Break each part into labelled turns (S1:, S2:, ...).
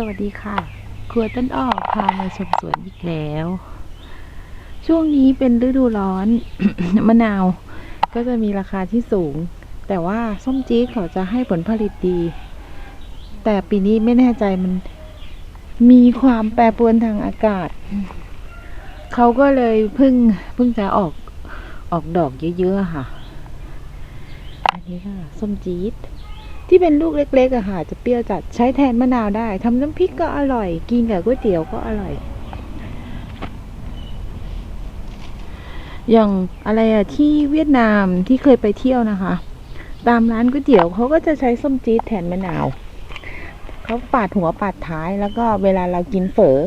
S1: สวัสดีค่ะ ครัวต้นอ้อพามาชมสวนอีกแล้ว ช่วงนี้เป็นฤดูร้อน มะนาวก็จะมีราคาที่สูง แต่ว่าส้มจี๊ดเขาจะให้ผลผลิตดี แต่ปีนี้ไม่แน่ใจมันมีความแปรปรวนทางอากาศ เขาก็เลยพิ่งพิ่งจะออกออกดอกเยอะๆค่ะ อันนี้ค่ะส้มจี๊ด ที่เป็นลูกเล็กๆอะค่ะจะเปรี้ยวจัดใช้แทนมะนาวได้ทำน้ำพริกก็อร่อย กินกับก๋วยเตี๋ยวก็อร่อย อย่างอะไรอะที่เวียดนามที่เคยไปเที่ยวนะคะ ตามร้านก๋วยเตี๋ยวเขาก็จะใช้ส้มจี๊ดแทนมะนาวเขาปาดหัวปาดท้ายแล้วก็เวลาเรากินเฝอ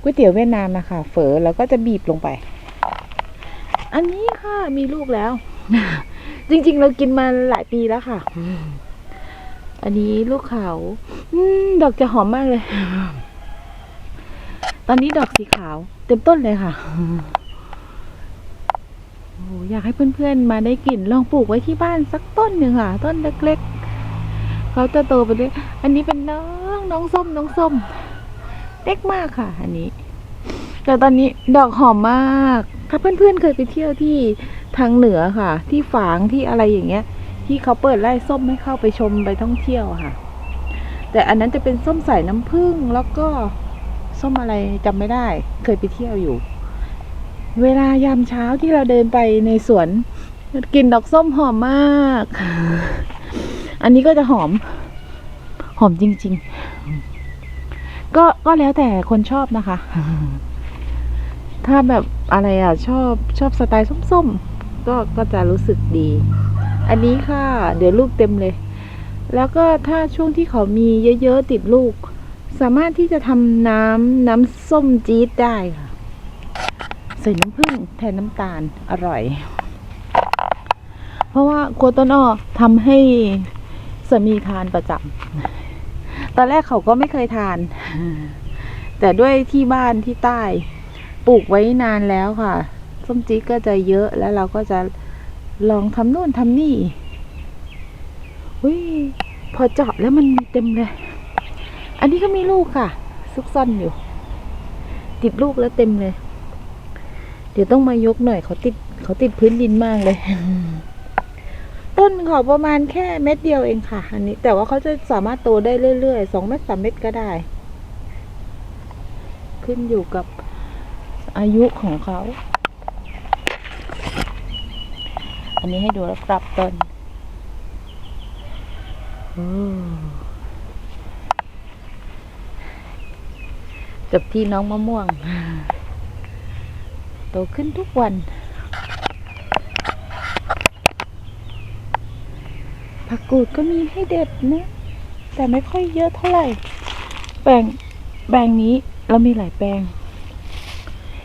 S1: ก๋วยเตี๋ยวเวียดนามนะคะเฝอแล้วก็จะบีบลงไป อันนี้ค่ะมีลูกแล้ว จริง ๆ เรากินมาหลายปีแล้วค่ะ อันนี้ลูกขาวอืมดอกจะหอมมากเลย ตอนนี้ดอกสีขาว เต็มต้นเลยค่ะโอ้อยากให้เพื่อนๆมาได้กลิ่นลองปลูกไว้ที่บ้านสักต้นหนึ่งค่ะ ต้นเล็กๆเขาจะโตไปด้วยอันนี้เป็นน้องน้องส้มน้องส้ม เล็กมากค่ะ อันนี้ แต่ตอนนี้ดอกหอมมาก ถ้าเพื่อนๆเคยไปเที่ยวที่ทางเหนือค่ะ ที่ฝางที่อะไรอย่างเงี้ย ที่เขาเปิดไร่ส้มให้เข้าไปชมไปท่องเที่ยวค่ะ แต่อันนั้นจะเป็นส้มสายน้ำผึ้งแล้วก็ส้มอะไรจำไม่ได้ เคยไปเที่ยวอยู่ เวลายามเช้าที่เราเดินไปในสวนกลิ่นดอกส้มหอมมาก อันนี้ก็จะหอม หอมจริง ๆ ก็ก็แล้วแต่คนชอบนะคะ ถ้าแบบอะไรอะ ชอบชอบสไตล์ส้มๆก็ก็จะรู้สึกดี อันนี้ค่ะ เดี๋ยวลูกเต็มเลย แล้วก็ถ้าช่วงที่เขามีเยอะๆติดลูก สามารถที่จะทำน้ำน้ำส้มจี๊ดได้ค่ะ ใส่น้ำผึ้งแทนน้ำตาลอร่อย เพราะว่าครัวต้นอ้อทำให้สามีทานประจำตอนแรกเขาก็ไม่เคยทาน แต่ด้วยที่บ้านที่ใต้ ปลูกไว้นานแล้วค่ะ ส้มจี๊ดก็จะเยอะแล้วเราก็จะ ลองทำนู่นทำนี่อุ้ยพอเจาะแล้วมันเต็มเลย อันนี้ก็มีลูกค่ะ ซุกซ่อนอยู่ ติดลูกแล้วเต็มเลย เดี๋ยวต้องมายกหน่อยเขาติดเขาติดพื้นดินมากเลย ต้นขาประมาณแค่เม็ดเดียวเองค่ะ อันนี้ แต่ว่าเขาจะสามารถโตได้เรื่อยๆสองเม็ดสามเม็ดก็ได้ ขึ้นอยู่กับอายุของเขา อันนี้ให้ดูแลปรับต้นจบที่น้องมะม่วง โตขึ้นทุกวัน ผักกูดก็มีให้เด็ดนะ แต่ไม่ค่อยเยอะเท่าไหร่ แปลงแปลงนี้เรามีหลายแปลง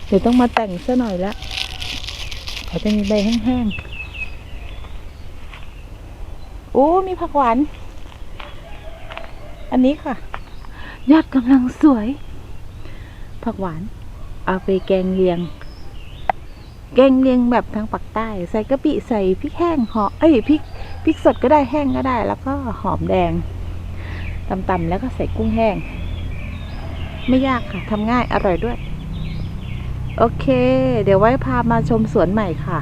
S1: เดี๋ยวต้องมาแต่งซะหน่อยละเขาจะมีใบแห้งๆ อ้มีผักหวาน อันนี้ค่ะ ยอดกำลังสวย ผักหวาน เอาไปแกงเลียง แกงเลียงแบบทางปักใต้ ใส่กะปิใส่พริกแห้งหอมเอ้ยพริกพริกสดก็ได้แห้งก็ได้ แล้วก็หอมแดงตำๆแล้วก็ใส่กุ้งแห้ง ไม่ยากค่ะทำง่ายอร่อยด้วย โอเค เดี๋ยวไว้พามาชมสวนใหม่ค่ะ